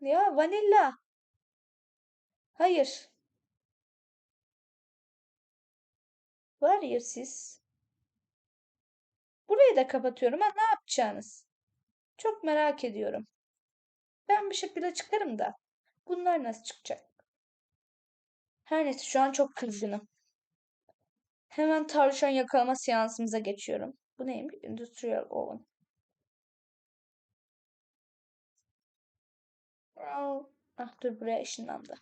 Ya vanilla. Hayır. Ya siz. Burayı da kapatıyorum. Ha ne yapacaksınız? Çok merak ediyorum. Ben bir şekilde çıkarım da. Bunlar nasıl çıkacak? Her neyse şu an çok kızgınım. Hemen tavşan yakalama seansımıza geçiyorum. Bu neymiş? Industrial Oven. Aa, Ah dur buraya ışınlandı.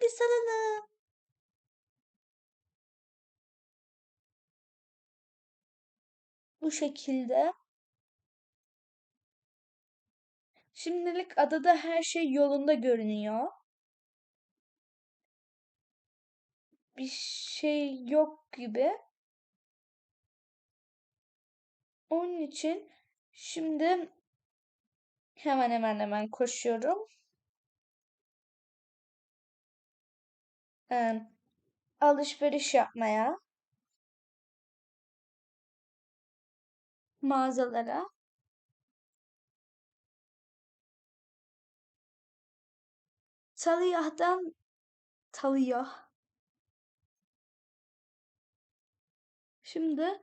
Bir salalım. Bu şekilde. Şimdilik adada her şey yolunda görünüyor. Bir şey yok gibi. Onun için şimdi hemen hemen hemen koşuyorum. Ee, alışveriş yapmaya. Mağazalara. Taliyah'dan Taliyah. Şimdi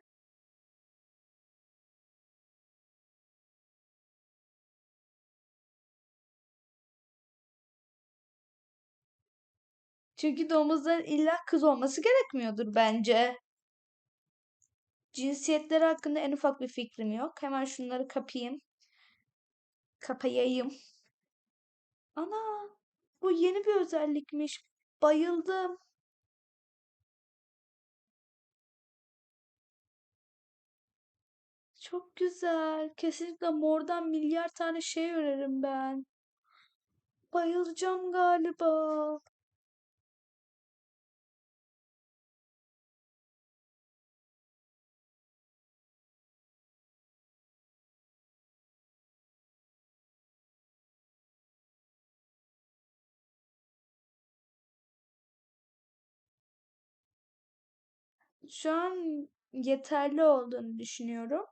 çünkü domuzların illa kız olması gerekmiyordur bence. Cinsiyetleri hakkında en ufak bir fikrim yok. Hemen şunları kapayım. Kapayayım. Ana, bu yeni bir özellikmiş. Bayıldım. Çok güzel. Kesinlikle mordan milyar tane şey örerim ben. Bayılacağım galiba. Şu an yeterli olduğunu düşünüyorum.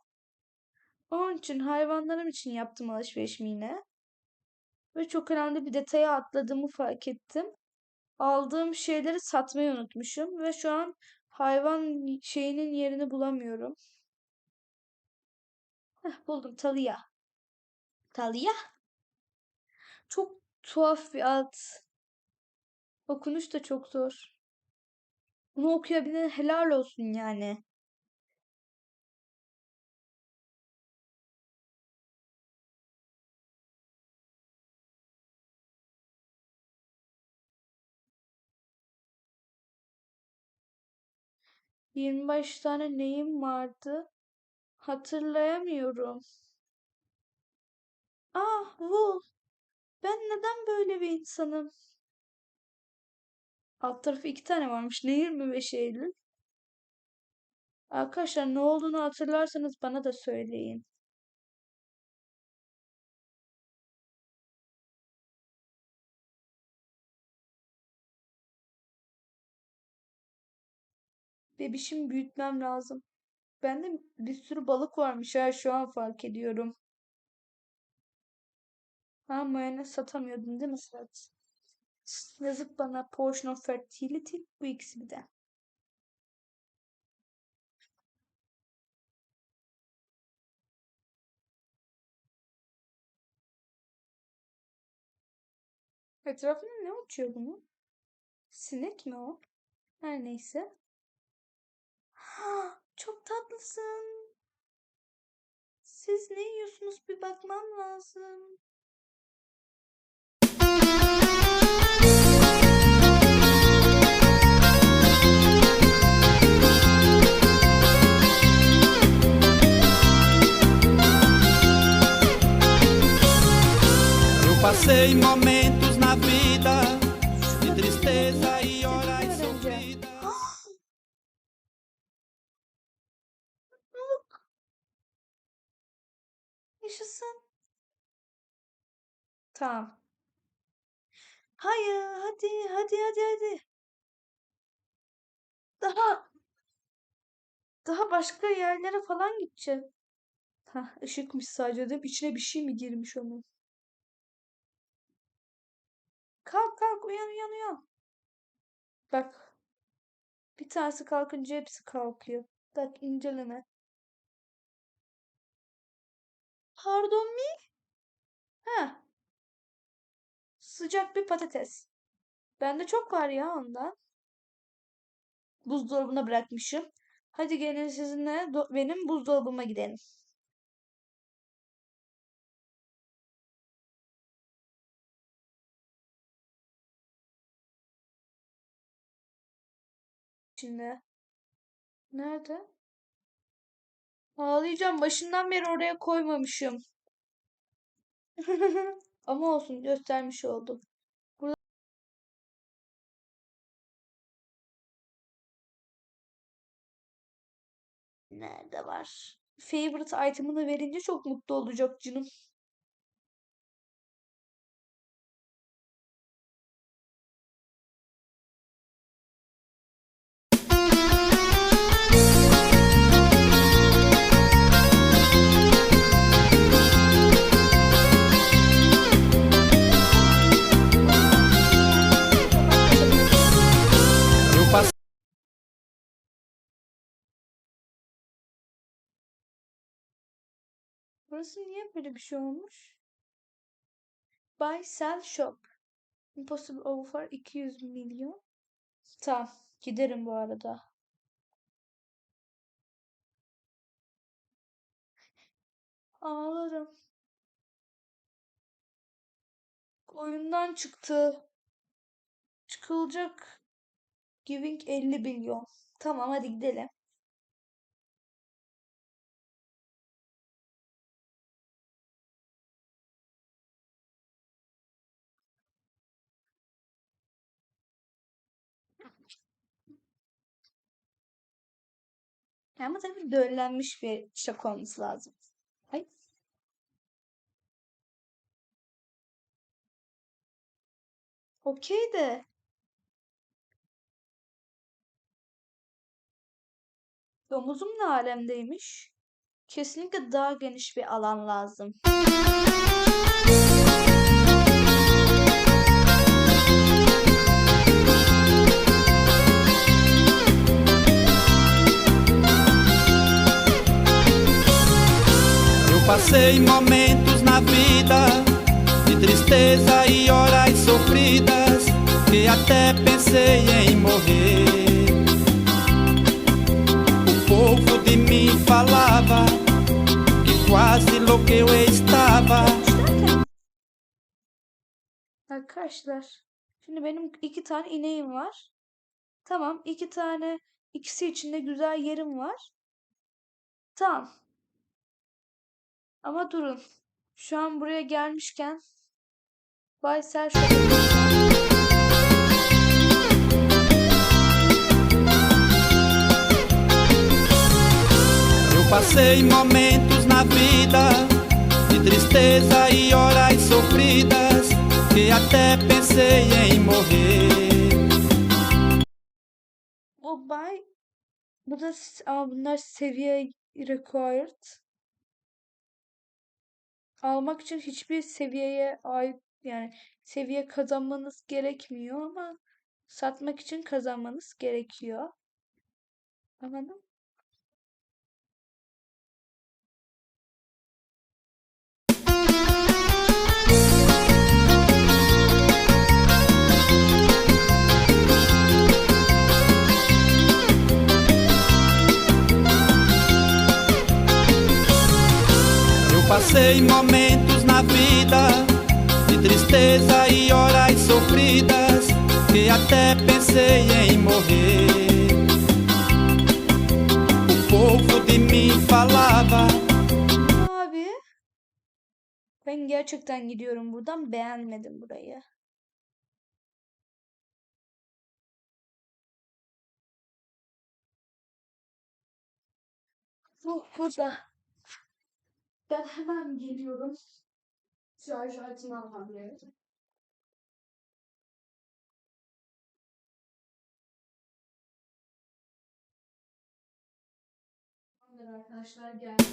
Onun için hayvanlarım için yaptım alışverişimi yine. Ve çok önemli bir detaya atladığımı fark ettim. Aldığım şeyleri satmayı unutmuşum ve şu an hayvan şeyinin yerini bulamıyorum. Heh, buldum Talia. Talia? Çok tuhaf bir ad. Okunuş da çok zor. Bunu okuyabilen helal olsun yani. Yirmi beş tane neyim vardı? Hatırlayamıyorum. Ah, bu. Ben neden böyle bir insanım? Alt tarafı iki tane varmış. Ne 25 Eylül? Arkadaşlar ne olduğunu hatırlarsanız bana da söyleyin. Bebişimi büyütmem lazım. Bende bir sürü balık varmış ha şu an fark ediyorum. Ha mayonez satamıyordun değil mi Sırat? Yazık bana Portion of Fertility bu ikisi bir de. Etrafında ne uçuyor bunun? Sinek mi o? Her neyse. Ha, çok tatlısın. Siz ne yiyorsunuz bir bakmam lazım. Passei momentos na vida de tristeza e horas sofridas. Yaşasın. Tamam. Hayır, hadi, hadi, hadi, hadi. Daha, daha başka yerlere falan gideceğim. Hah, ışıkmış sadece değil mi? İçine bir şey mi girmiş onun? Kalk kalk uyan uyan. Bak. Bir tanesi kalkınca hepsi kalkıyor. Bak inceleme. Pardon mi? Ha. Sıcak bir patates. Bende çok var ya ondan. Buzdolabına bırakmışım. Hadi gelin sizinle benim buzdolabıma gidelim. Şimdi. Nerede? Ağlayacağım. Başından beri oraya koymamışım. Ama olsun göstermiş oldum. Burada nerede var? Favorite item'ını verince çok mutlu olacak canım. Burası niye böyle bir şey olmuş? Buy, sell, shop. Impossible offer 200 milyon. Tamam. Giderim bu arada. Ağlarım. Oyundan çıktı. Çıkılacak. Giving 50 milyon. Tamam hadi gidelim. Ama tabii döllenmiş bir şaka olması lazım. Ay. Okey de. Omuzum ne alemdeymiş? Kesinlikle daha geniş bir alan lazım. Passei momentos na vida de tristeza e horas sofridas que até pensei em morrer. O povo de mim falava que quase louco eu estava. Arkadaşlar, şimdi benim iki tane ineğim var. Tamam, iki tane, ikisi için de güzel yerim var. Tamam. Ama durun. Şu an buraya gelmişken Bay Selçuk Eu passei momentos na vida de tristeza e horas sofridas que até pensei em morrer. O bay bu da ama bunlar seviye required. Almak için hiçbir seviyeye ait yani seviye kazanmanız gerekmiyor ama satmak için kazanmanız gerekiyor. Anladın? Eu passei momentos na vida de tristeza e horas sofridas que até pensei em morrer. O povo de mim falava Abi ben gerçekten gidiyorum buradan beğenmedim burayı. Bu burada. Ben hemen geliyorum. Şarj aletini almam gerekiyor. Arkadaşlar geldi.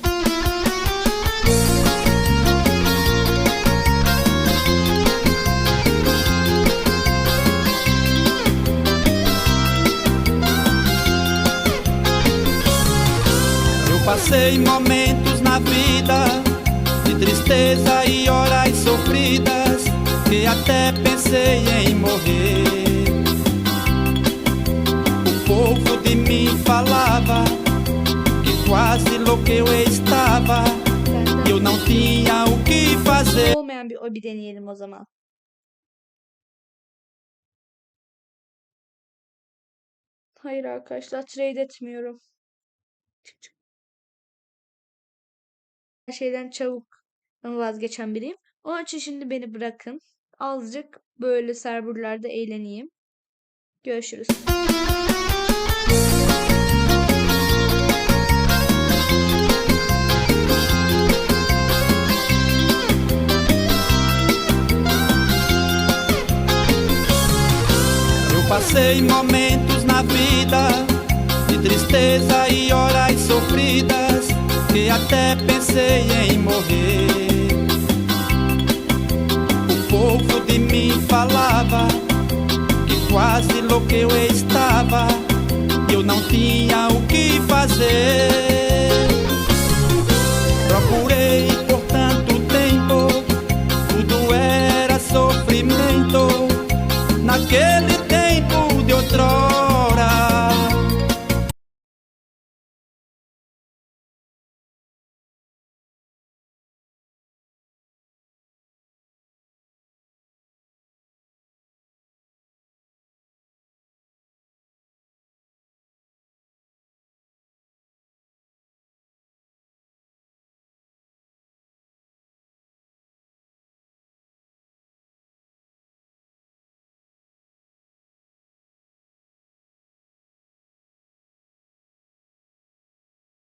Eu passei um momentos vida de tristeza e horas sofridas que até pensei em morrer. O povo de mim falava que quase louco eu estava. Eu não tinha o que fazer. olmayan bir obi deneyelim o zaman. Hayır arkadaşlar trade etmiyorum. Çık çık. Şeyden çabuk vazgeçen biriyim. Onun için şimdi beni bırakın. Azıcık böyle serverlarda eğleneyim. Görüşürüz. Passei momentos na vida de tristeza e horas sofridas que até pensei em morrer. O povo de mim falava que quase louco eu estava. Eu não tinha o que fazer.